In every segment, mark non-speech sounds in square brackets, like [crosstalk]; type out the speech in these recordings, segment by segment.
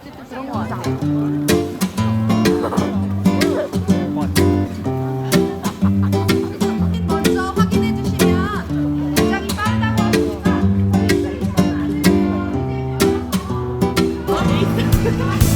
어쨌든 그런 거 같아. 이거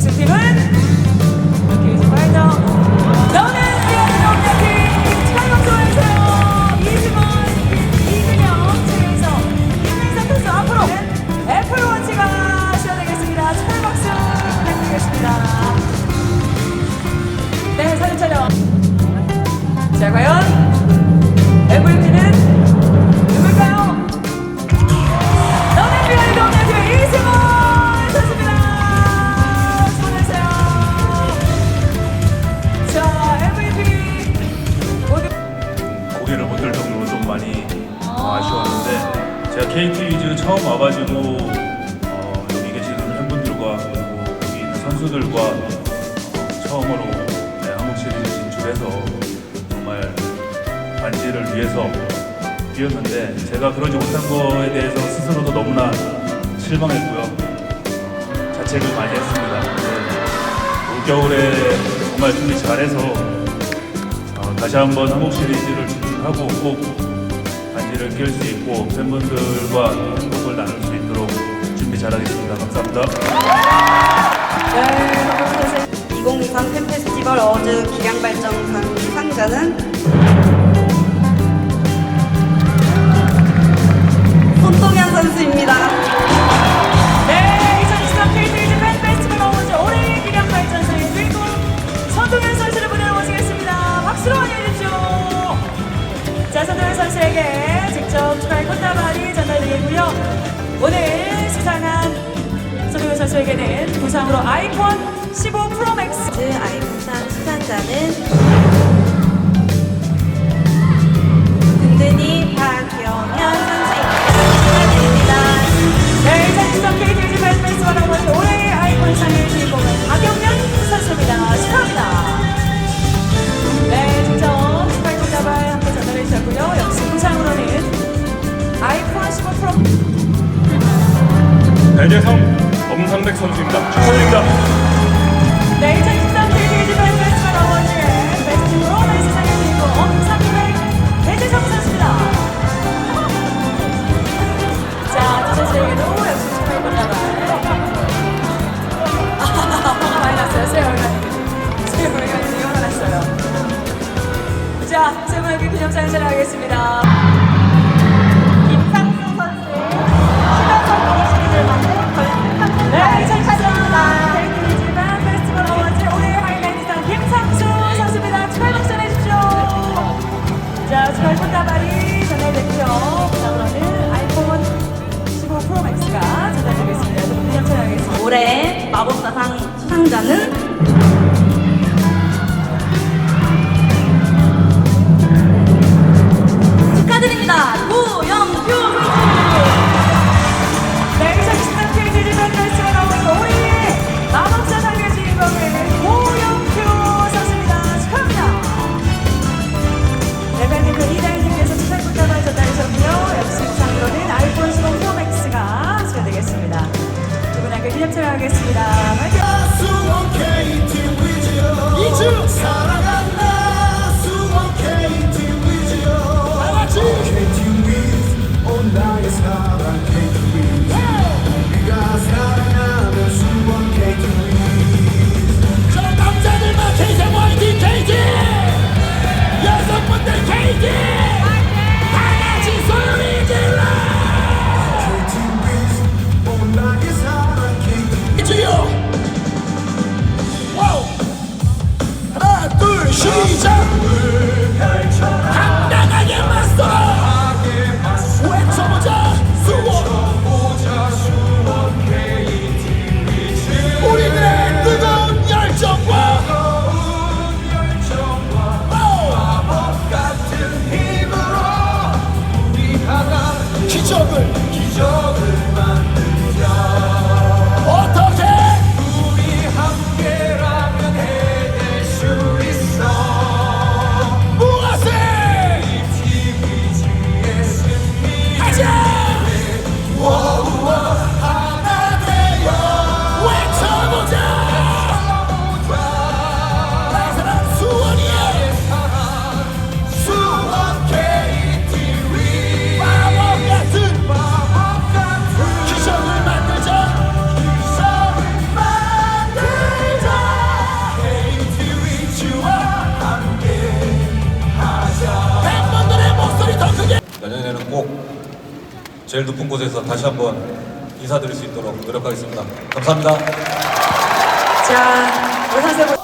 우승팀은 김희진 파이터 너는 앞으로 애플워치가 부탁드리겠습니다. 네. 자 과연 KT 위즈 처음 와가지고 어, 여기 계시는 팬분들과 그리고 여기 있는 선수들과 어, 처음으로 네, 한국 시리즈 진출해서 정말 반지를 위해서 뛰었는데 제가 그러지 못한 거에 대해서 스스로도 너무나 실망했고요. 어, 자책을 많이 했습니다. 네, 올겨울에 정말 준비 잘해서 어, 다시 한번 한국 시리즈를 진출하고 꼭 반지를 낄수 있고 팬분들과 행복을 나눌 수 있도록 준비 잘하겠습니다. 감사합니다. 네, 박수 2023 팬페스티벌 어워즈 기량발전상 수상자는 오늘 수상한 서병호 선수에게는 부상으로 아이폰 15 프로맥스 아이폰 상 수상자는 배재성 엄상백 선수입니다. 축하드립니다. 네, 2013 KBS 페스티벌 어워즈의 베스트 브로드 시상의 주인공 엄상백 배재성 선수입니다. [laughs] 자, 두 선수에게도 역시 축하를 받아가 화가 많이 났어요. 세월간이. 세월간이 화가 났어요. 자, 세분에게 기념사진 촬영하겠습니다. 하겠습니다. 제일 높은 곳에서 다시 한번 인사드릴 수 있도록 노력하겠습니다. 감사합니다. 자, 우리 선생님.